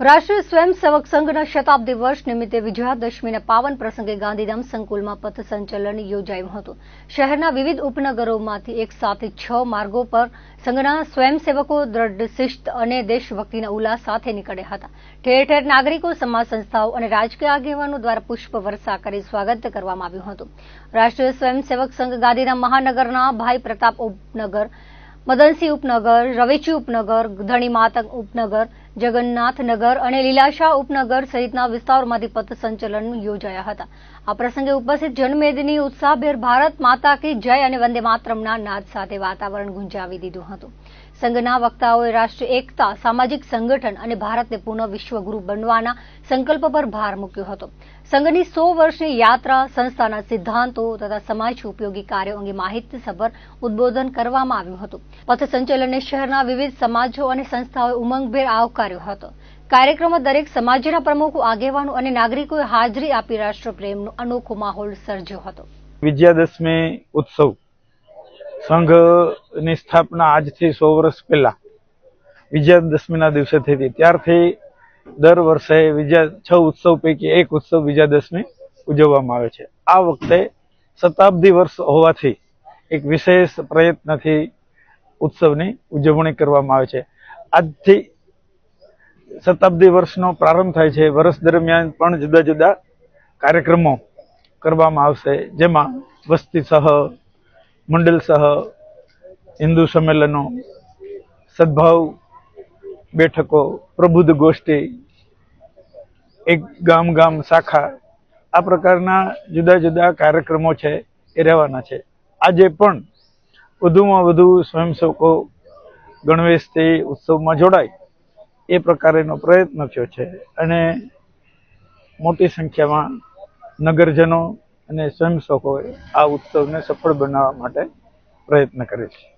રાષ્ટ્રીય સ્વયંસેવક સંઘના શતાબ્દી વર્ષ નિમિત્તે વિજયાદશમીના પાવન પ્રસંગે ગાંધીધામ સંકુલમાં પથસંચલન યોજાયું હતું. શહેરના વિવિધ ઉપનગરોમાંથી એક સાથે છ માર્ગો પર સંઘના સ્વયંસેવકો, દ્રઢ શિસ્ત અને દેશભક્તિના ઉલ્લાસ સાથે નીકળ્યા હતા. ઠેર ઠેર નાગરિકો, સમાજ સંસ્થાઓ અને રાજકીય આગેવાનો દ્વારા પુષ્પ વર્ષા કરી સ્વાગત કરવામાં આવ્યું હતું. રાષ્ટ્રીય સ્વયંસેવક સંઘ ગાંધીધામ મહાનગરના ભાઈ પ્રતાપ ઉપનગર, મદનસિંહ ઉપનગર, રવેચી ઉપનગર ધણીમાતક ઉપનગર જગન્નાથનગર અને લીલાશા ઉપનગર સહિતના વિસ્તારોમાંથી પથસંચલન યોજાયા હતા. આ પ્રસંગે ઉપસ્થિત જનમેદની, ઉત્સાહભેર ભારત માતા કી જય અને વંદે માતરમના નાદ સાથે વાતાવરણ ગુંજાવી દીધું હતું. સંઘના વક્તાઓએ રાષ્ટ્રીય એકતા, સામાજિક સંગઠન અને ભારતને પુનઃ વિશ્વગુરુ બનવાના સંકલ્પ પર ભાર મૂક્યો હતો. સંઘની સો વર્ષની યાત્રા, સંસ્થાના સિદ્ધાંતો તથા સમાજ ઉપયોગી કાર્યો અંગે માહિતીસભર ઉદબોધન કરવામાં આવ્યું હતું. પથસંચલનને શહેરના વિવિધ સમાજો અને સંસ્થાઓએ ઉમંગભેર આવકાર્યો હતો. કાર્યક્રમમાં દરેક સમાજના પ્રમુખો, આગેવાનો અને નાગરિકોએ હાજરી આપી રાષ્ટ્રપ્રેમનો અનોખો માહોલ સર્જ્યો હતો. વિજયાદશમી ઉત્સવ સંઘની સ્થાપના આજથી સો વર્ષ પહેલા વિજયાદશમીના દિવસે થઈ હતી. ત્યારથી દર વર્ષે વિજયા છ ઉત્સવ પૈકી એક ઉત્સવ વિજયાદશમી ઉજવવામાં આવે છે. આ વખતે શતાબ્દી વર્ષ હોવાથી એક વિશેષ પ્રયત્નથી ઉત્સવની ઉજવણી કરવામાં આવે છે. આજથી શતાબ્દી વર્ષનો પ્રારંભ થાય છે. વર્ષ દરમિયાન પણ જુદા જુદા કાર્યક્રમો કરવામાં આવશે. જેમાં વસ્તી સહ મંડળ સહ, હિન્દુ સંમેલનો, સદભાવ બેઠકો, પ્રબુદ્ધ ગોષ્ઠી, એક ગામ ગામ શાખા, આ પ્રકારના જુદા જુદા કાર્યક્રમો છે એ રહેવાના છે. આજે પણ વધુમાં વધુ સ્વયંસેવકો ગણવેશથી ઉત્સવમાં જોડાય. એ પ્રકારેનો પ્રયત્ન થયો છે. અને મોટી સંખ્યામાં નગરજનો અને સ્વયંસેવકોએ આ ઉત્સવને સફળ બનાવવા માટે પ્રયત્ન કરે છે.